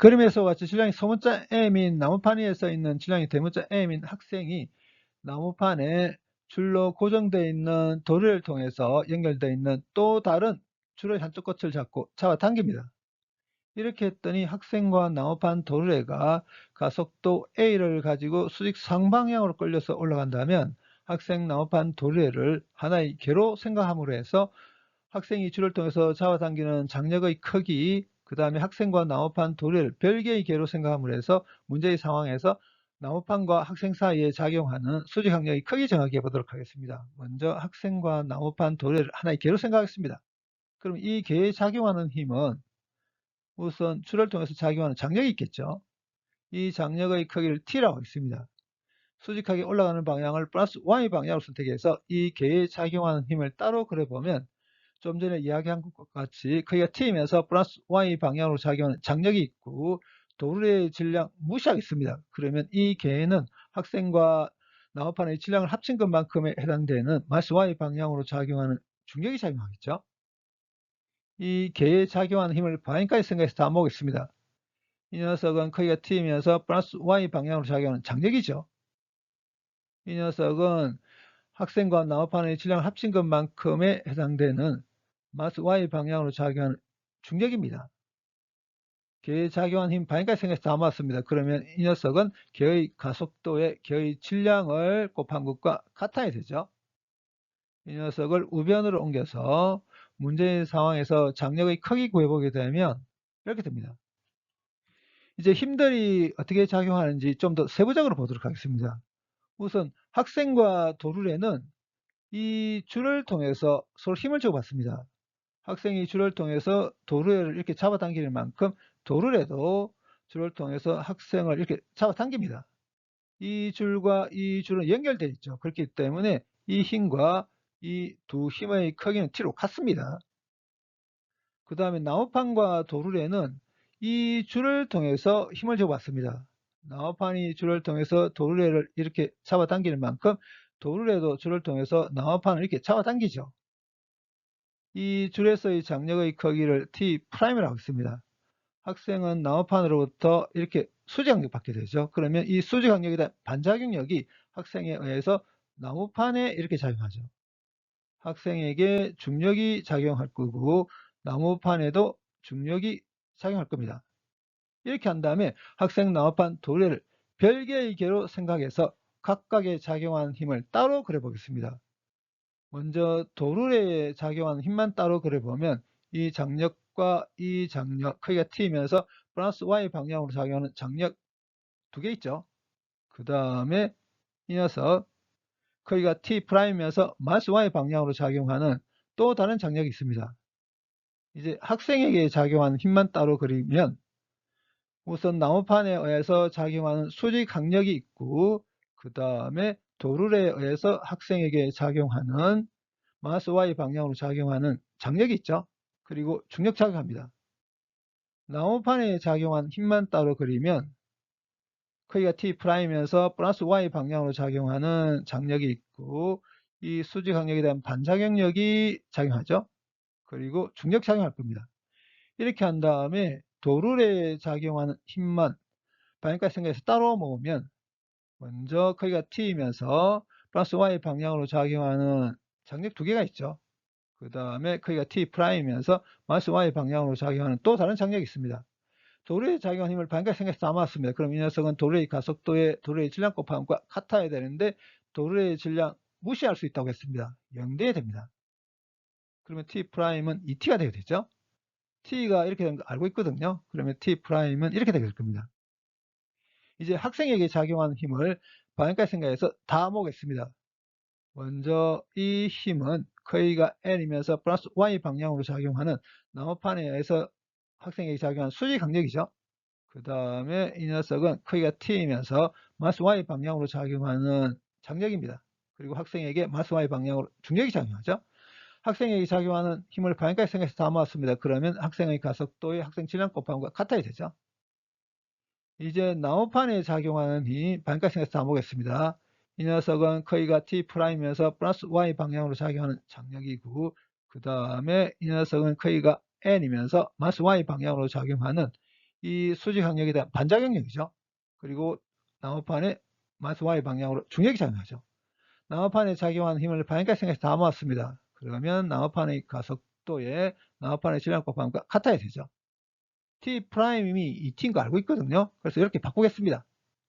그림에서 같이 질량이 소문자 M인 나무판 위에 써 있는 질량이 대문자 M인 학생이 나무판에 줄로 고정되어 있는 도리를 통해서 연결되어 있는 또 다른 줄의 한쪽 끝을 잡고 잡아당깁니다. 이렇게 했더니 학생과 나무판 도르래가 가속도 A를 가지고 수직 상방향으로 끌려서 올라간다면 학생 나무판 도르래를 하나의 개로 생각함으로 해서 학생이 줄을 통해서 잡아당기는 장력의 크기 그 다음에 학생과 나무판 도래를 별개의 개로 생각함으로 해서 문제의 상황에서 나무판과 학생 사이에 작용하는 수직 항력의 크기 정하게 해보도록 하겠습니다. 먼저 학생과 나무판 도래를 하나의 개로 생각하겠습니다. 그럼 이 개에 작용하는 힘은 우선 줄을 통해서 작용하는 장력이 있겠죠. 이 장력의 크기를 T라고 하겠습니다. 수직하게 올라가는 방향을 플러스 Y 방향으로 선택해서 이 개에 작용하는 힘을 따로 그려보면 좀 전에 이야기한 것과 같이 크기가 T이면서 플러스 Y 방향으로 작용하는 장력이 있고 도르의 질량 무시하겠습니다. 그러면 이 개는 학생과 나무판의 질량을 합친 것만큼에 해당되는 마스 Y 방향으로 작용하는 중력이 작용하겠죠. 이 개에 작용하는 힘을 반인까지 생각해서 다 모으겠습니다. 이 녀석은 크기가 t이면서 플러스 y 방향으로 작용하는 장력이죠. 이 녀석은 학생과 나무판의 질량을 합친 것만큼에 해당되는 마스 y 방향으로 작용하는 중력입니다. 개에 작용한 힘 반인까지 생각해서 다 모았습니다. 그러면 이 녀석은 개의 가속도에 개의 질량을 곱한 것과 같아야 되죠. 이 녀석을 우변으로 옮겨서 문제의 상황에서 장력의 크기 구해보게 되면 이렇게 됩니다. 이제 힘들이 어떻게 작용하는지 좀 더 세부적으로 보도록 하겠습니다. 우선 학생과 도르래는 이 줄을 통해서 서로 힘을 주고받습니다. 학생이 줄을 통해서 도르래를 이렇게 잡아당기는 만큼 도르래도 줄을 통해서 학생을 이렇게 잡아당깁니다. 이 줄과 이 줄은 연결되어 있죠. 그렇기 때문에 이 힘과 이 두 힘의 크기는 t로 같습니다. 그 다음에 나무판과 도르래는 이 줄을 통해서 힘을 줘봤습니다. 나무판이 줄을 통해서 도르래를 이렇게 잡아당기는 만큼 도르래도 줄을 통해서 나무판을 이렇게 잡아당기죠. 이 줄에서의 장력의 크기를 T'이라고 했습니다. 학생은 나무판으로부터 이렇게 수직항력 받게 되죠. 그러면 이 수직항력에 대한 반작용력이 학생에 의해서 나무판에 이렇게 작용하죠. 학생에게 중력이 작용할 거고 나무판에도 중력이 작용할 겁니다. 이렇게 한 다음에 학생 나무판 도래를 별개의 개로 생각해서 각각의 작용하는 힘을 따로 그려보겠습니다. 먼저 도르래에 작용하는 힘만 따로 그려보면 이 장력과 이 장력 크기가 t이면서 플러스 y 방향으로 작용하는 장력 두 개 있죠. 그 다음에 이 녀석 크기가 T'이면서 마스 Y 방향으로 작용하는 또 다른 장력이 있습니다. 이제 학생에게 작용하는 힘만 따로 그리면 우선 나무판에 의해서 작용하는 수직 강력이 있고 그 다음에 도르래에 의해서 학생에게 작용하는 마스 Y 방향으로 작용하는 장력이 있죠. 그리고 중력 작용합니다. 나무판에 작용한 힘만 따로 그리면 크기가 T'이면서 플러스 Y 방향으로 작용하는 장력이 있고 이 수직 강력에 대한 반작용력이 작용하죠. 그리고 중력 작용할 겁니다. 이렇게 한 다음에 도르래에 작용하는 힘만 반역까지 생각해서 따로 모으면 먼저 크기가 T이면서 플러스 Y 방향으로 작용하는 장력 두 개가 있죠. 그 다음에 크기가 T'이면서 마스 Y 방향으로 작용하는 또 다른 장력이 있습니다. 도래의 작용 힘을 반까지 생각해서 담았습니다. 그럼 이 녀석은 도래의 가속도에 도래의 질량 곱함과 같아야 되는데 도래의 질량 무시할 수 있다고 했습니다. 0대 됩니다. 그러면 T'은 2T가 되게 되죠. T가 이렇게 되는 거 알고 있거든요. 그러면 T'은 이렇게 되게 될 겁니다. 이제 학생에게 작용하는 힘을 반까지 생각해서 다 모으겠습니다. 먼저 이 힘은 크기가 N이면서 플러스 Y 방향으로 작용하는 나무판에 의해서 학생에게 작용하는 수직 강력이죠. 그 다음에 이 녀석은 크기가 t이면서 마스 y 방향으로 작용하는 장력입니다. 그리고 학생에게 마스 y 방향으로 중력이 작용하죠. 학생에게 작용하는 힘을 방향까지 생각해서 다 모았습니다. 그러면 학생의 가속도의 학생 질량 곱함과 같아야 되죠. 이제 나무판에 작용하는 힘 방향까지 생각해서 다 모겠습니다. 이 녀석은 크기가 T'이면서 플러스 Y 방향으로 작용하는 장력이고 그 다음에 이 녀석은 크기가 n이면서 마스 y 방향으로 작용하는 이 수직 항력에 대한 반작용력이죠. 그리고 나무판의 마이너스 y 방향으로 중력이 작용하죠. 나무판에 작용하는 힘을 반경각생에서 다 모았습니다. 그러면 나무판의 가속도에 나무판의 질량 곱함과 같아야 되죠. T 프라임이 2t인 거 알고 있거든요. 그래서 이렇게 바꾸겠습니다.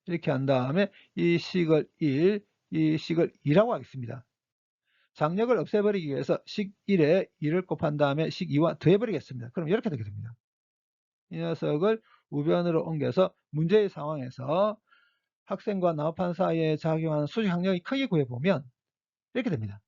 이렇게 한 다음에 이 식을 1, 이 식을 2라고 하겠습니다. 장력을 없애버리기 위해서 식 1에 2를 곱한 다음에 식 2와 더해버리겠습니다. 그럼 이렇게 되게 됩니다. 이 녀석을 우변으로 옮겨서 문제의 상황에서 학생과 나무판 사이에 작용하는 수직 항력의 크기 구해보면 이렇게 됩니다.